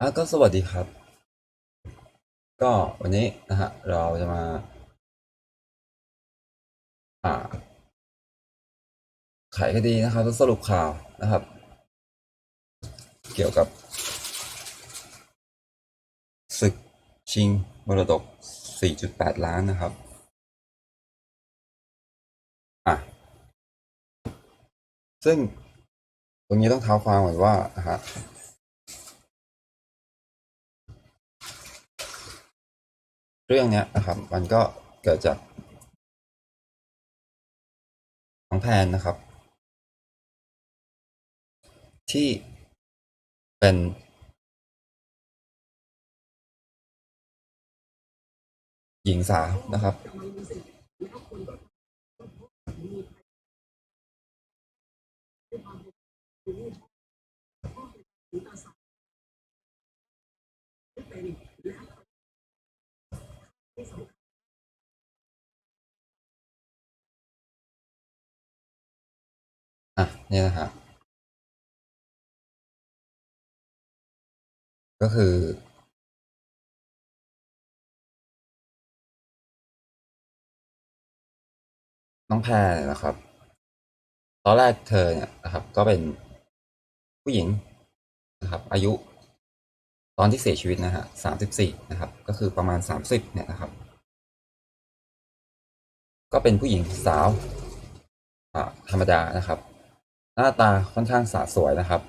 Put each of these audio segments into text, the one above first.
อะก็สวัสดีครับ ก็วันนี้นะฮะเราจะมา อ่าไขคดีนะครับแล้วสรุปข่าวนะครับ เกี่ยวกับศึกชิงมรดก 4.8 ล้านนะครับ อะ ซึ่งตรงนี้ต้องเท้าความก่อนว่านะฮะ เรื่องเนี้ยนะครับ มันก็เกิดจากน้องแพนนะครับ ที่เป็นหญิงสาวนะครับอ เนี่ยนะฮะก็คือ น้องแพรนนะครับ ตอนแรกเธอเนี่ยนะครับ ก็เป็นผู้หญิงนะครับ อายุตอนที่เสียชีวิตนะฮะสามสิบสี่นะครับ ก็คือประมาณสามสิบเนี่ยนะครับ ก็เป็นผู้หญิงสาวธรรมดานะครับ หน้าตาค่อนข้างสะสวยนะครับ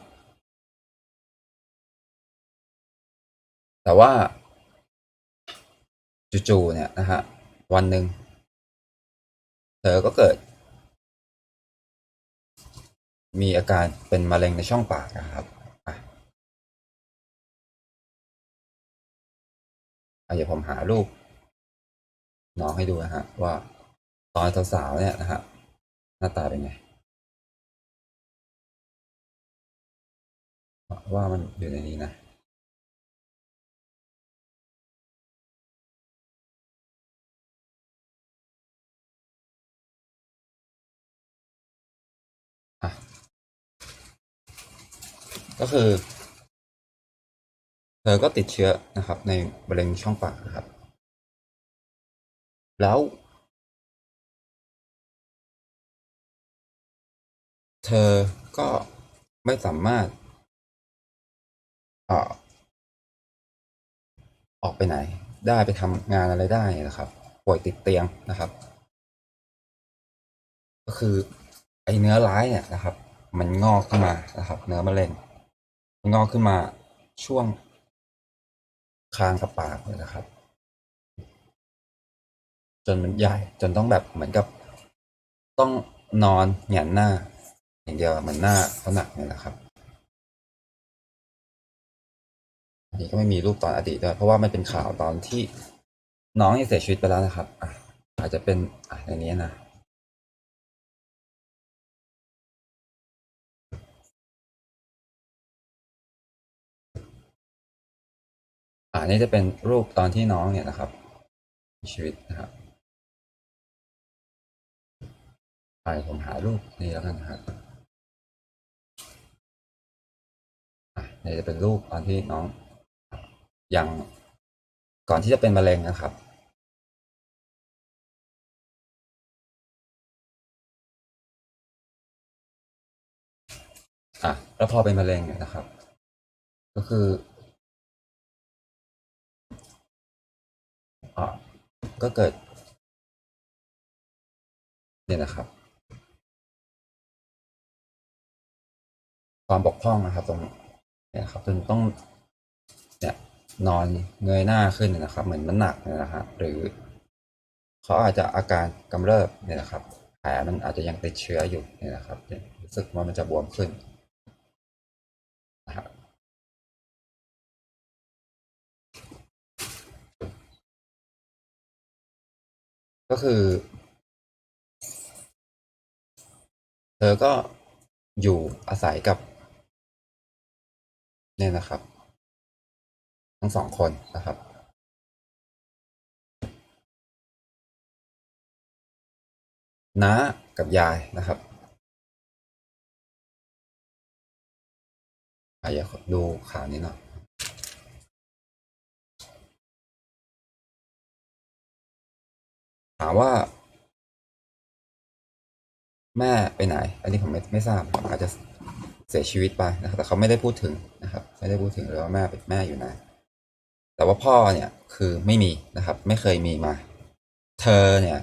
แต่ว่าจู่ๆเนี่ยนะฮะวันหนึ่งเธอก็เกิด มีอาการเป็นมะเร็งในช่องปากนะครับอะอะเดี๋ยวผมหารูปน้องให้ดูนะฮะว่าตอนสาวๆเนี่ยนะฮะหน้าตาเป็นไง ว่ามันอยู่ในนี้นะก็คือเธอก็ติดเชื้อนะครับ ในมะเร็งช่องปากนะครับ แล้ว เธอก็ไม่สามารถ ออกไปไหน ได้ไปทำงานอะไรได้นะครับ ป่วยติดเตียงนะครับ ก็คือไอ้เนื้อร้ายเนี่ยนะครับ มันงอกขึ้นมานะครับ เนื้อมะเร็งมันงอกขึ้นมาช่วงคางกับปากเลยนะครับ จนมันใหญ่จนต้องแบบเหมือนกับ ต้องนอนหงนหน้า อย่างเดียวเหมือนหน้าเขาหนักเนี่ยนะครับ นนี้ก็ไม่มีรูปตอนอดีตด้วยเพราะว่ามันเป็นข่าวตอนที่น้องเสียชีวิตไปแล้วนะครับอาจจะเป็นอะในนี้นะอ่านี่จะเป็นรูปตอนที่น้องเนี่ยนะครับมีชีวิตนะครับไปผมหารูปนี่แล้วกันนะครับอะนี่จะเป็นรูปตอนที่น้อง อยังก่อนที่จะเป็นมะเร็งนะครับอะแล้วพอเป็นมะเร็งเนี่ยนะครับ ก็คืออ่าก็เกิด เนี่ยนะครับ ความบกพร่องนะครับ ตรงเนี่ยครับจนต้อง นอนเงยหน้าขึ้นนะครับ เหมือนมันหนักนี่ยนะฮะหรือเขาอาจจะอาการกำเริบเนี่ยนะครับแผลมันอาจจะยังติดเชื้ออยู่เนี่ยนะครับรู้สึกว่ามันจะบวมขึ้นนะครับก็คือ เธอก็อยู่อาศัยกับ เนี่ยนะครับ ทั้งสองคนนะครับน้ากับยายนะครับอาจดูข่าวนี้หน่อยถามว่า แม่ไปไหน อันนี้ผมไม่ไม่ทราบอาจจะเสียชีวิตไปนะครับ แต่เขาไม่ได้พูดถึงนะครับ ไม่ได้พูดถึงเลยว่าแม่เป็นแม่อยู่ไหน แต่ว่าพ่อเนี่ยคือไม่มีนะครับ ไม่เคยมีมา เธอเนี่ย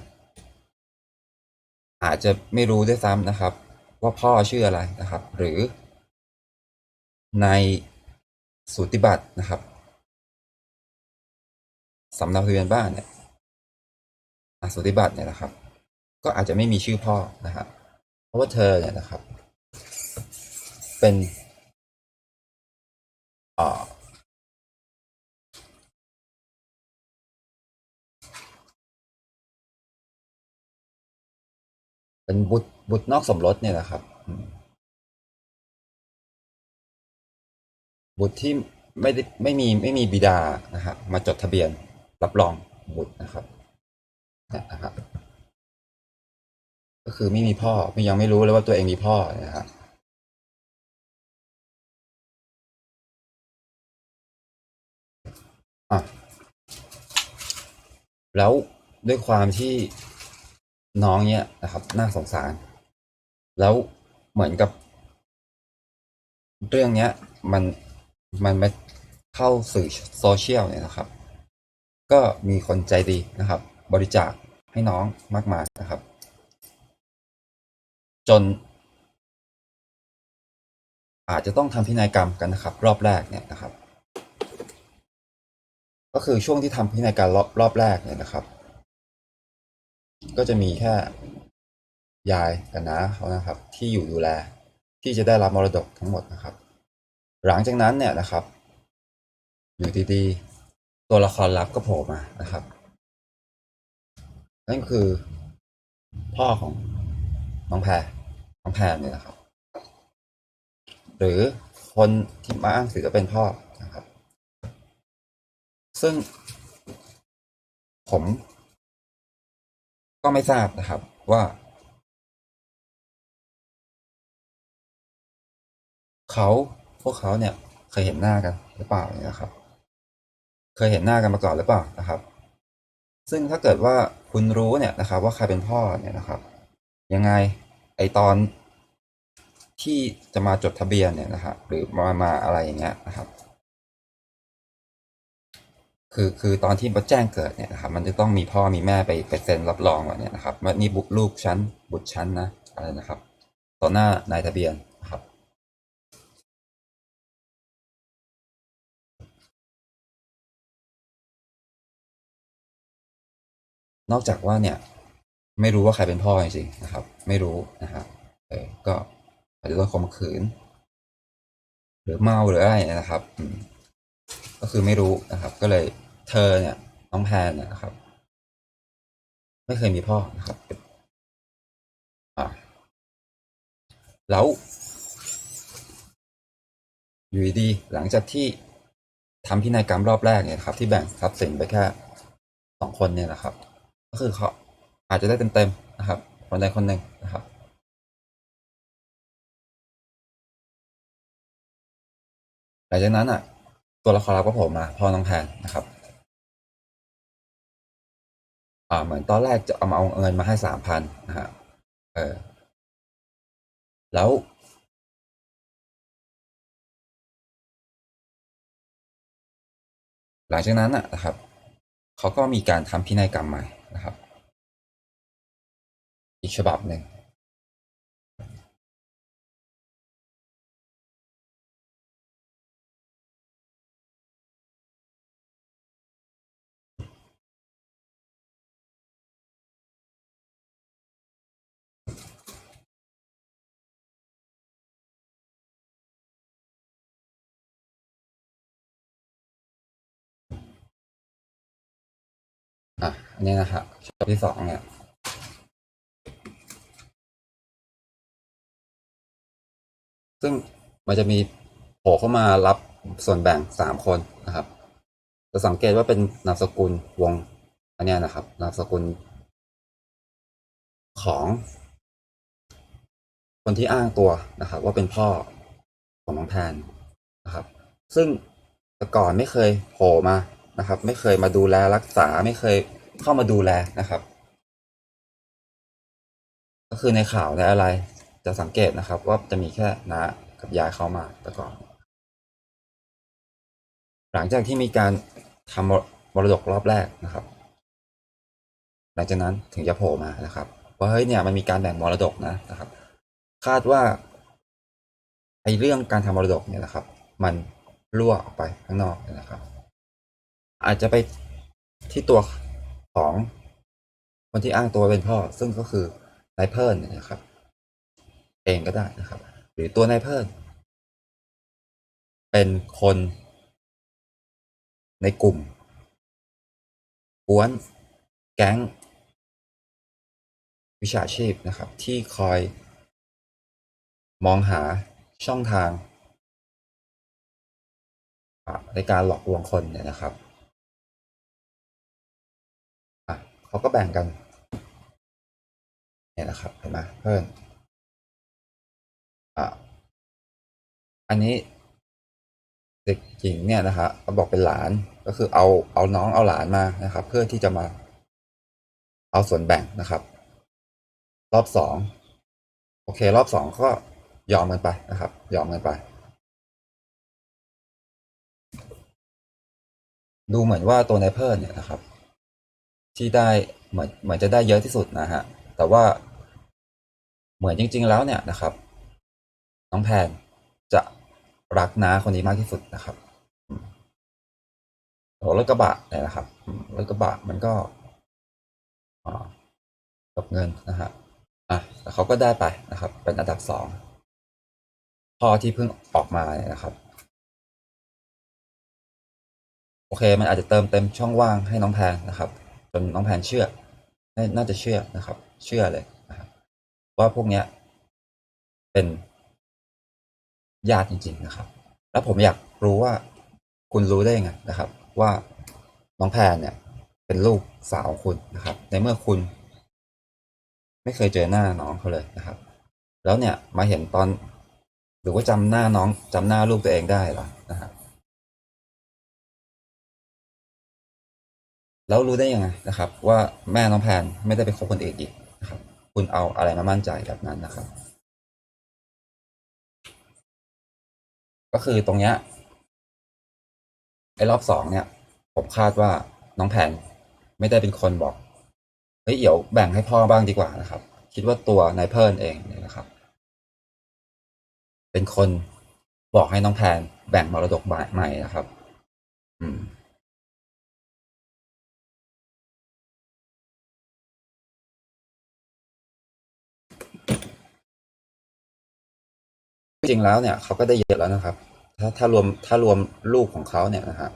อาจจะไม่รู้ด้วยซ้ำนะครับ ว่าพ่อชื่ออะไรนะครับ หรือ ในสูติบัตรนะครับสำเนาทะเบียนบ้านเนี่ยสูติบัตรเนี่ยนะครับ ก็อาจจะไม่มีชื่อพ่อนะครับเพราะว่าเธอเนี่ยนะครับ เป็นอ่อ เป็นบุตรบุตรนอกสมรสเนี่ยนะครับ บุตรที่ไม่ได้ไม่มีไม่มีบิดานะฮะมาจดทะเบียนรับรองบุตรนะครับนี่นะครับ ก็คือไม่มีพ่อไม่ยังไม่รู้เลยว่าตัวเองมีพ่อนะฮะอะแล้วด้วยความที่ น้องเนี่ยนะครับน่าสงสาร แล้วเหมือนกับ เรื่องเนี้ยมันมันมาเข้าสื่อโซเชียลเนี่ยนะครับ ก็มีคนใจดีนะครับ บริจาคให้น้องมากมายนะครับ จน อาจจะต้องทำพินัยกรรมกันนะครับ รอบแรกเนี่ยนะครับ ก็คือช่วงที่ทำพินัยกรรมรอบรอบแรกเนี่ยนะครับ ก็จะมีแค่ยายกับน้าเขานะครับ ที่อยู่ดูแลที่จะได้รับมรดกทั้งหมดนะครับ หลังจากนั้นเนี่ยนะครับ อยู่ดีๆตัวละครลับก็โผล่มานะครับ นั่นคือพ่อของน้องแพรน้องแพรเนี่ยนะครับ หรือคนที่มาอ้างสิทธิ์เป็นพ่อนะครับ ซึ่งผม ก็ไม่ทราบนะครับว่า เขาพวกเขาเนี่ยเคยเห็นหน้ากันหรือเปล่าเนี่ยนะครับ เคยเห็นหน้ากันมาก่อนหรือเปล่านะครับ ซึ่งถ้าเกิดว่าคุณรู้เนี่ยนะครับ ว่าใครเป็นพ่อเนี่ยนะครับ ยังไงไอตอนที่จะมาจดทะเบียนเนี่ยนะครับหรือมามาอะไรอย่างเงี้ยนะครับ คือคือตอนที่มาแจ้งเกิดเนี่ยนะครับมันจะต้องมีพ่อมีแม่ไปไปเซ็นรับรองว่าเนี่ยนะครับว่านี่บุตรลูกชั้นบุตรชั้นนะอะไรนะครับ ต่อหน้านายทะเบียนนะครับ นอกจากว่าเนี่ยไม่รู้ว่าใครเป็นพ่อจริงๆนะครับ ไม่รู้นะครับเออก็อาจจะโดนข่มขืน หรือเมาหรืออะไรนะครับก็คือไม่รู้นะครับก็เลย เธอเนี่ยน้องแพนเนี่ยนะครับ ไม่เคยมีพ่อนะครับแล้วอยู่ดีๆหลังจากที่ทำพินัยกรรมรอบแรกเนี่ยครับ ที่แบ่งทรัพย์สินไปแค่สองคนเนี่ยนะครับ ก็คือเขาอาจจะได้เต็มๆนะครับ คนใดคนหนึ่งนะครับ หลังจากนั้นอะ ตัวละครลับก็โผล่มาพ่อน้องแพนนะครับ อ่าเหมือนตอนแรกจะเอามาเอาเงินมาให้สามพันนะฮะเออแล้วหลังจากนั้นอะนะครับ เขาก็มีการทำพินัยกรรมใหม่นะครับ อีกฉบับหนึ่ง อะอันนี้นะครับฉบับที่สองเนี่ยซึ่งมันจะมีโผล่เข้ามารับส่วนแบ่งสามคนนะครับ จะสังเกตว่าเป็นนามสกุลวงอันนี้นะครับ นามสกุล ของ คนที่อ้างตัวนะครับ ว่าเป็นพ่อของน้องแทนนะครับ ซึ่งแต่ก่อนไม่เคยโผล่มา นะครับ ไม่เคยมาดูแลรักษาไม่เคยเข้ามาดูแลนะครับ ก็คือในข่าวในอะไร จะสังเกตนะครับ ว่าจะมีแค่น้ากับยายเข้ามาแต่ก่อน หลังจากที่มีการทำมรดกรอบแรกนะครับ หลังจากนั้นถึงจะโผล่มานะครับว่าเฮ้ยเนี่ยมันมีการแบ่งมรดกนะนะครับ คาดว่าไอ้เรื่องการทำมรดกเนี่ยนะครับ มันรั่วออกไปข้างนอกนะครับ อาจจะไปที่ตัวของคนที่อ้างตัวเป็นพ่อ ซึ่งก็คือนายเพิ่นนะครับ เองก็ได้นะครับ หรือตัวนายเพิ่นเป็นคนในกลุ่มกวนแก๊ง วิชาชีพนะครับ ที่คอย มองหาช่องทาง ในการหลอกลวงคนเนี่ยนะครับ เขาก็แบ่งกันเนี่ยนะครับเห็นไหมเพิ่นอะอันนี้เด็กหญิงเนี่ยนะครับเขาบอกเป็นหลานก็คือเอาเอาน้องเอาหลานมานะครับ เพื่อที่จะมา เอาส่วนแบ่งนะครับ รอบสองโอเค รอบสองก็ยอมกันไปนะครับ ยอมกันไป ดูเหมือนว่าตัวนายเพิ่นเนี่ยนะครับ ที่ได้เหมือนเหมือนจะได้เยอะที่สุดนะฮะ แต่ว่าเหมือนจริง ๆ แล้วเนี่ยนะครับ น้องแพนจะรักน้าคนนี้มากที่สุดนะครับโอ้รถกระบะเนี่ยนะครับรถกระบะมันก็กับเงินนะฮะอะแต่เขาก็ได้ไปนะครับ เป็นอันดับสองพ่อที่เพิ่งออกมาเนี่ยนะครับ โอเค มันอาจจะเติมเต็มช่องว่างให้น้องแพนนะครับ นน้องแพนเชื่อ น่าจะเชื่อนะครับ เชื่อเลยนะครับว่าพวกเนี้ยเป็นญาติจริง ๆนะครับ แล้วผมอยากรู้ว่าคุณรู้ได้ยังไงนะครับ ว่าน้องแพนเนี่ย เป็นลูกสาวของคุณนะครับ ในเมื่อคุณ ไม่เคยเจอหน้าน้องเขาเลยนะครับ แล้วเนี่ยมาเห็นตอน หรือว่าจำหน้าน้องจำหน้าลูกตัวเองได้หรอนะครับ แล้วรู้ได้ยังไงนะครับ ว่าแม่น้องแพนไม่ได้ไปคบคนเอื่นอีกนะครับ คุณเอาอะไรมามั่นใจแบบนั้นนะครับ ก็คือตรงเนี้ยไอ้รอบสองเนี่ย ผมคาดว่าน้องแพนไม่ได้เป็นคนบอกเฮ้ยเดี๋ยวแบ่งให้พ่อบ้างดีกว่านะครับ คิดว่าตัวนายเพิ่นเองเนี่ยนะครับ เป็นคนบอกให้น้องแพนแบ่งมรดกใหม่นะครับ อืม จริงแล้วเนี่ยเขาก็ได้เยอะแล้วนะครับ ถ้าถ้ารวมถ้ารวมลูกของเขาเนี่ยนะฮะ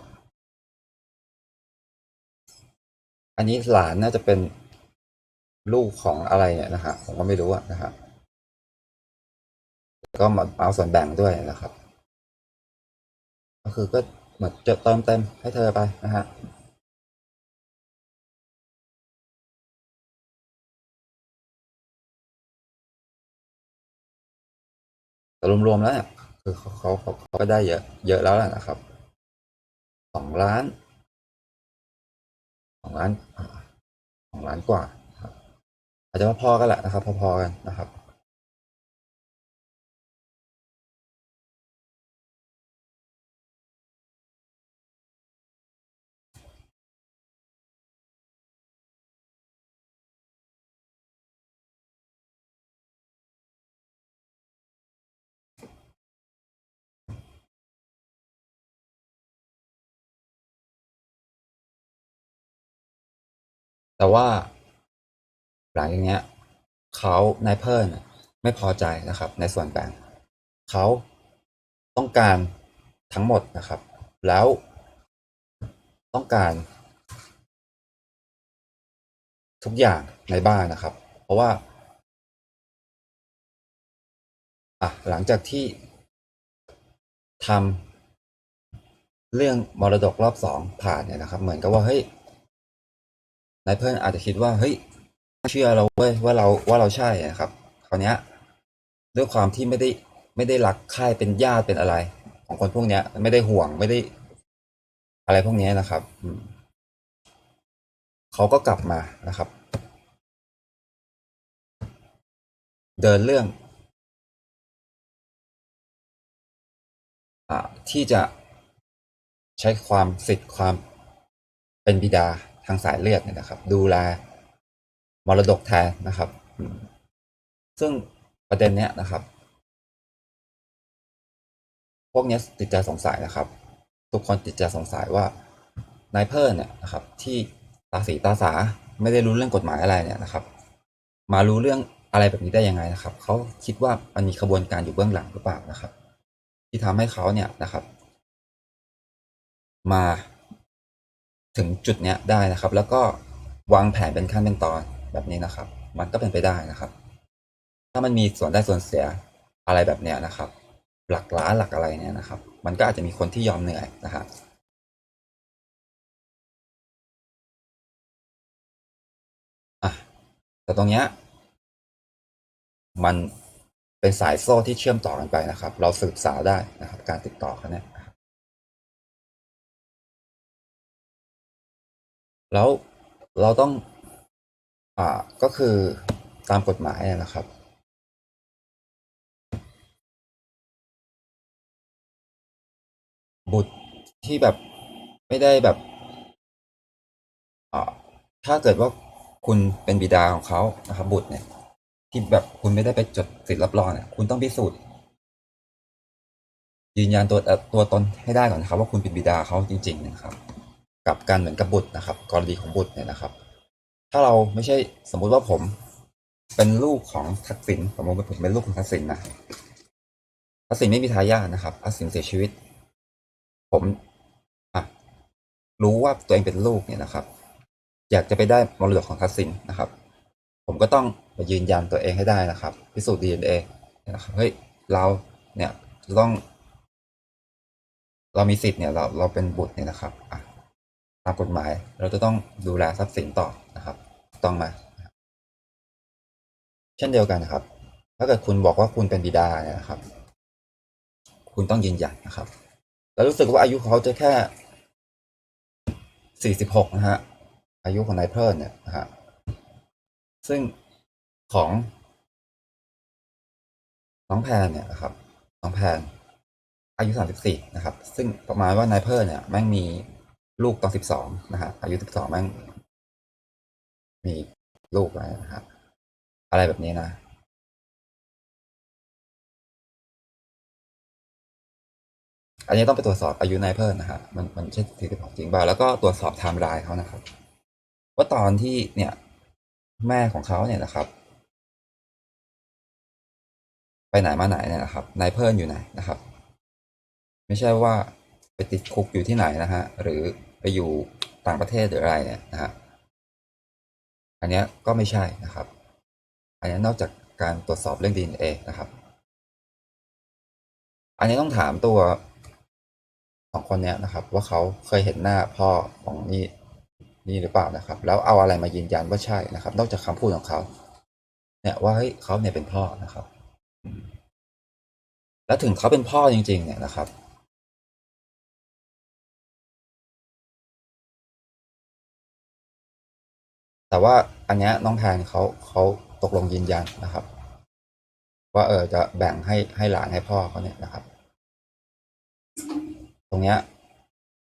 อันนี้หลานน่าจะเป็นลูกของอะไรเนี่ยนะฮะผมก็ไม่รู้อะนะฮะก็มาเอาส่วนแบ่งด้วยนะครับ ก็คือก็เหมือนจะเติมเต็มให้เธอไปนะฮะ แต่รวมๆแล้วเนี่ยคือเขาเขาเขาก็ได้เยอะเยอะแล้วแหละนะครับสองล้านสองล้านสองล้านกว่าอาจจะพอๆกันแหละนะครับ พอๆกันนะครับ แต่ว่า หลังจากเนี้ยเขานายเพิ่นน่ะไม่พอใจนะครับ ในส่วนแบ่งเขาต้องการทั้งหมดนะครับ แล้วต้องการ ทุกอย่างในบ้านนะครับ เพราะว่าอะหลังจากที่ทำเรื่องมรดกรอบสองผ่านเนี่ยนะครับ เหมือนกับว่าเฮ้ย นายเพื่อนอาจจะคิดว่าเฮ้ยเชื่อเราเว้ยว่าเราว่าเราใช่นะครับคราวเนี้ยด้วยความที่ไม่ได้ไม่ได้รักใครเป็นญาติเป็นอะไร ของคนพวกเนี้ย ไม่ได้ห่วงไม่ได้ อะไรพวกเนี้ยนะครับอืเขาก็กลับมานะครับ เดินเรื่องอที่จะใช้ความสิทธิ์ความเป็นบิดาางสายเลือดเนี่ยนะครับ ดูแลมรดกแทนนะครับ ซึ่งประเด็นเนี้ยนะครับ พวกเนี้ยติดใจสงสัยนะครับ ทุกคนติดใจสงสัยว่านายเพิ่นเนี่ยนะครับ ที่ตาสีตาสาไม่ได้รู้เรื่องกฎหมายอะไรเนี่ยนะครับ มารู้เรื่องอะไรแบบนี้ได้ยังไงนะครับ เขาคิดว่ามันมีขบวนการอยู่เบื้องหลังหรือเปล่านะครับ ที่ทำให้เขาเนี่ยนะครับ มา ถึงจุดเนี้ยได้นะครับ แล้วก็วางแผนเป็นขั้นเป็นตอนแบบนี้นะครับ มันก็เป็นไปได้นะครับ ถ้ามันมีส่วนได้ส่วนเสียอะไรแบบเนี้ยนะครับ หลักล้านหลักอะไรเนี่ยนะครับ มันก็อาจจะมีคนที่ยอมเหนื่อยนะครับอะแต่ตรงเนี้ยมันเป็นสายโซ่ที่เชื่อมต่อกันไปนะครับ เราสืบสาวได้นะครับ การติดต่อกันเนี่ย แล้วเราต้องอ่าก็คือตามกฎหมายนะครับ บุตรที่แบบไม่ได้แบบอ่าถ้าเกิดว่าคุณเป็นบิดาของเขานะครับ บุตรเนี่ย ที่แบบคุณไม่ได้ไปจดสิทธิ์รับรองเนี่ย คุณต้องพิสูจน์ยืนยันตัวตัวตนให้ได้ก่อนนะครับ ว่าคุณเป็นบิดาเขาจริง ๆ นะครับ กับการเหมือนกับบุตรนะครับ กรณีของบุตรเนี่ยนะครับ ถ้าเราไม่ใช่สมมุติว่าผมเป็นลูกของทักษิณสมมติว่าผมเป็นลูกของทักษิณนะทักษิณไม่มีทายาทนะครับทักษิณเสียชีวิต ผมอะรู้ว่าตัวเองเป็นลูกเนี่ยนะครับ อยากจะไปได้มรดกของทักษิณนะครับ ผมก็ต้องมายืนยันตัวเองให้ได้นะครับ พิสูจน์ DNA นะครับเฮ้ยเราเนี่ยต้อง เรามีสิทธิ์เนี่ยเราเราเป็นบุตรเนี่ยนะครับอะ ตามกฎหมาย เราจะต้องดูแลทรัพย์สินต่อนะครับ ต้องไหมเช่นเดียวกันนะครับ ถ้าเกิดคุณบอกว่าคุณเป็นบิดาเนี่ยนะครับ คุณต้องยืนยันนะครับ แล้วรู้สึกว่าอายุเขาจะแค่สี่สิบหกนะฮะอายุของนายเพลินเนี่ยนะฮะซึ่งของน้องแพนเนี่ยนะครับน้องแพนอายุสามสิบสี่นะครับ ซึ่งประมาณว่านายเพลินเนี่ยแม่งมี ลูกตอนสิบสองนะฮะอายุสิบสองแม่งมีลูกแล้วนะฮะอะไรแบบนี้นะ อันนี้ต้องไปตรวจสอบอายุนายเพิ่นนะฮะมันมันใช่สี่สิบหกจริงเปล่าแล้วก็ตรวจสอบไทม์ไลน์เขานะครับ ว่าตอนที่เนี่ยแม่ของเขาเนี่ยนะครับ ไปไหนมาไหนเนี่ยนะครับนายเพิ่นอยู่ไหนนะครับ ไม่ใช่ว่าไปติดคุกอยู่ที่ไหนนะฮะหรือ ไปอยู่ต่างประเทศหรืออะไรเนี่ยนะฮะอันนี้ก็ไม่ใช่นะครับ อันนี้นอกจากการตรวจสอบเรื่อง DNA นะครับ อันนี้ต้องถามตัวสองคนเนี้ยนะครับ ว่าเขาเคยเห็นหน้าพ่อของนี่นี่หรือเปล่านะครับ แล้วเอาอะไรมายืนยันว่าใช่นะครับ นอกจากคำพูดของเขา เนี่ยว่าเฮ้ยเขาเนี่ยเป็นพ่อนะครับ แล้วถึงเขาเป็นพ่อจริง ๆ เนี่ยนะครับ แต่ว่าอันเนี้ยน้องแพนเขาเขาตกลงยืนยันนะครับ ว่าเออจะแบ่งให้ให้หลานให้พ่อเขาเนี่ยนะครับ ตรงเนี้ย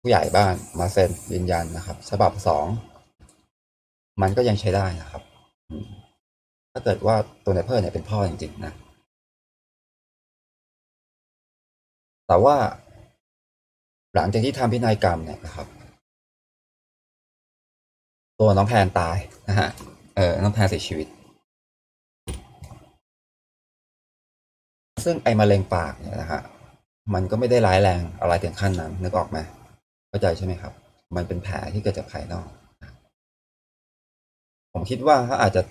ผู้ใหญ่บ้านมาเซ็นยืนยันนะครับ ฉบับสองมันก็ยังใช้ได้นะครับ ถ้าเกิดว่าตัวในายเพิ่อนเนี่ยเป็นพ่อจริงๆนะ แต่ว่าหลังจากที่ทำพินัยกรรมเนี่ยนะครับ ตัวน้องแพนตายนะฮะ เออ น้องแพนเสียชีวิต ซึ่งไอ้มะเร็งปากเนี่ยนะฮะ มันก็ไม่ได้ร้ายแรงอะไรถึงขั้นนั้น นึกออกไหมเข้าใจใช่ไหมครับ มันเป็นแผลที่เกิดจากภายนอก ผมคิดว่าเขาอาจจะ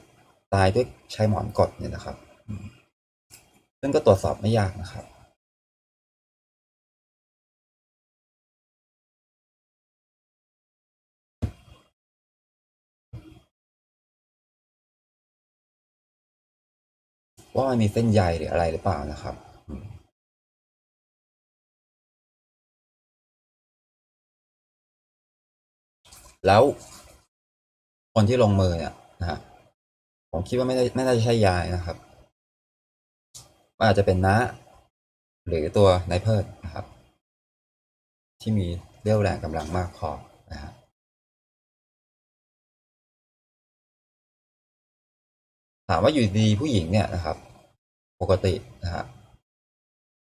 ตายด้วยใช้หมอนกดเนี่ยนะครับ ซึ่งก็ตรวจสอบไม่ยากนะครับ ว่ามันมีเส้นใยหรืออะไรหรือเปล่านะครับแล้วคนที่ลงมือเนี่ยนะฮะผมคิดว่าไม่ได้ไม่น่าจะใช่ยายนะครับมันอาจจะเป็นน้าหรือตัวนายเพิดนะครับ ที่มีเรี่ยวแรงกำลังมากพอนะฮะถามว่าอยู่ดีผู้หญิงเนี่ยนะครับ ปกตินะฮะ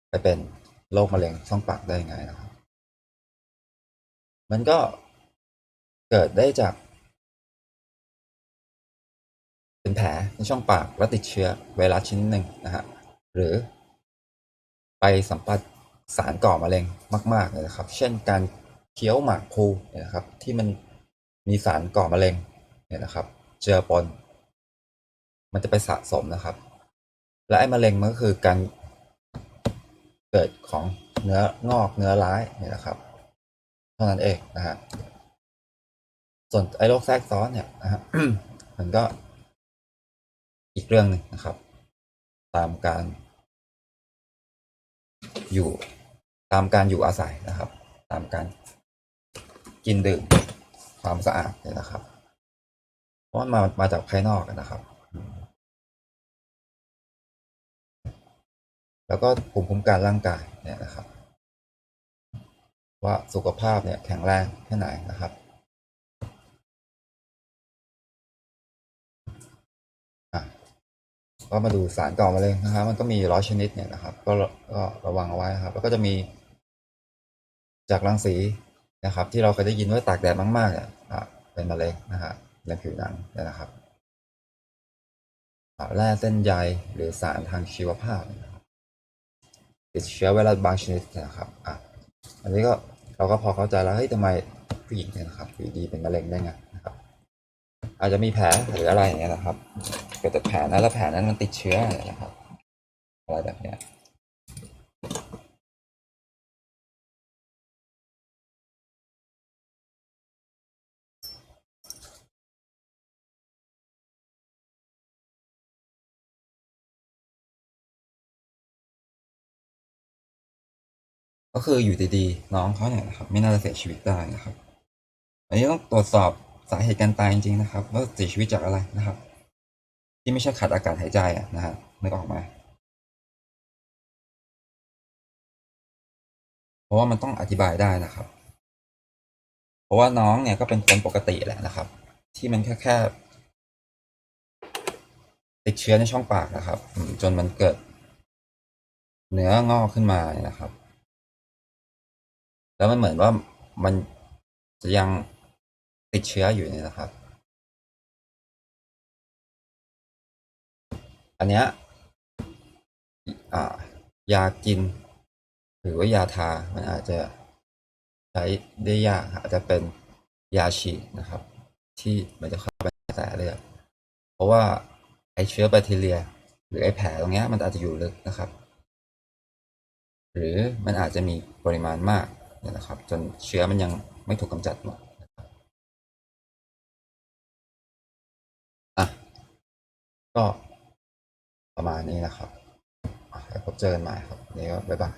ไปเป็นโรคมะเร็งช่องปากได้ไงนะครับ มันก็เกิดได้จาก เป็นแผลในช่องปากแล้วติดเชื้อไวรัสชนิดหนึ่งนะฮะหรือ ไปสัมผัสสารก่อมะเร็งมากๆเลยนะครับ เช่นการเคี้ยวหมากพลูเนี่ยนะครับ ที่มันมีสารก่อมะเร็งเนี่ยนะครับ เจือปนมันจะไปสะสมนะครับ และไอ้มะเร็งมันก็คือการเกิดของเนื้องอกเนื้อร้ายนี่นะครับเท่านั้นเองนะฮะส่วนไอ้โรคแทรกซ้อนเนี่ยนะฮะมันก็อีกเรื่องหนึ่งนะครับ ตามการ อยู่ตามการอยู่อาศัยนะครับ ตามการกินดื่มความสะอาดเนี่ยนะครับ เพราะมันมามาจากภายนอกนะครับ แล้วก็ภูมิคุ้มกันร่างกายเนี่ยนะครับ ว่าสุขภาพเนี่ยแข็งแรงแค่ไหนนะครับอะก็มาดูสารก่อมะเร็งนะครับ มันก็มีร้อยชนิดเนี่ยนะครับ ก็ก็ระวังเอาไว้ครับ แล้วก็จะมี จากรังสีนะครับ ที่เราเคยได้ยินว่าตากแดดมากๆเนี่ยอะเป็นมะเร็งนะฮะในผิวหนังเนี่ยนะครับอะแร่เส้นใยหรือสารทางชีวภาพเนี่ยนะครับ ติดเชื้อไวรัสบางชนิดนะครับอะอันนี้ก็เราก็พอเข้าใจแล้วเฮ้ยทำไมผู้หญิงเนี่ยนะครับอยู่ดีเป็นมะเร็งได้ไงนะครับ อาจจะมีแผลหรืออะไรอย่างเงี้ยนะครับ เกิดจากแผลนั้นแล้วแผลนั้นมันติดเชื้อนะครับอะไรแบบเนี้ย ก็คืออยู่ดีๆน้องเขาเนี่ยนะครับไม่น่าจะเสียชีวิตได้นะครับ อันนี้ต้องตรวจสอบสาเหตุการตายจริงๆนะครับ ว่าเสียชีวิตจากอะไรนะครับ ที่ไม่ใช่ขาดอากาศหายใจนะฮะนึกออกไหมเพราะว่ามันต้องอธิบายได้นะครับ เพราะว่าน้องเนี่ยก็เป็นคนปกติแหละนะครับ ที่มันแค่แค่ติดเชื้อในช่องปากนะครับ จนมันเกิด เนื้องอกขึ้นมาเนี่ยนะครับ แล้วมันเหมือนว่ามันจะยังติดเชื้ออยู่เนี่ยนะครับ อันเนี้ยยากิน หรือว่ายาทา มันอาจจะใช้ได้ยากอาจจะเป็นยาฉีดนะครับ ที่มันจะเข้าไปในกระแสเลือดเพราะว่าไอเชื้อแบคทีเรีย หรือไอแผลตรงเนี้ยมันอาจจะอยู่ลึกนะครับ หรือมันอาจจะมีปริมาณมาก เนี่ยนะครับ จนเชื้อมันยังไม่ถูกกำจัดหมดอะก็ประมาณนี้นะครับแล้วพบเจอกันใหม่ครับ นี่ก็บ๊ายบาย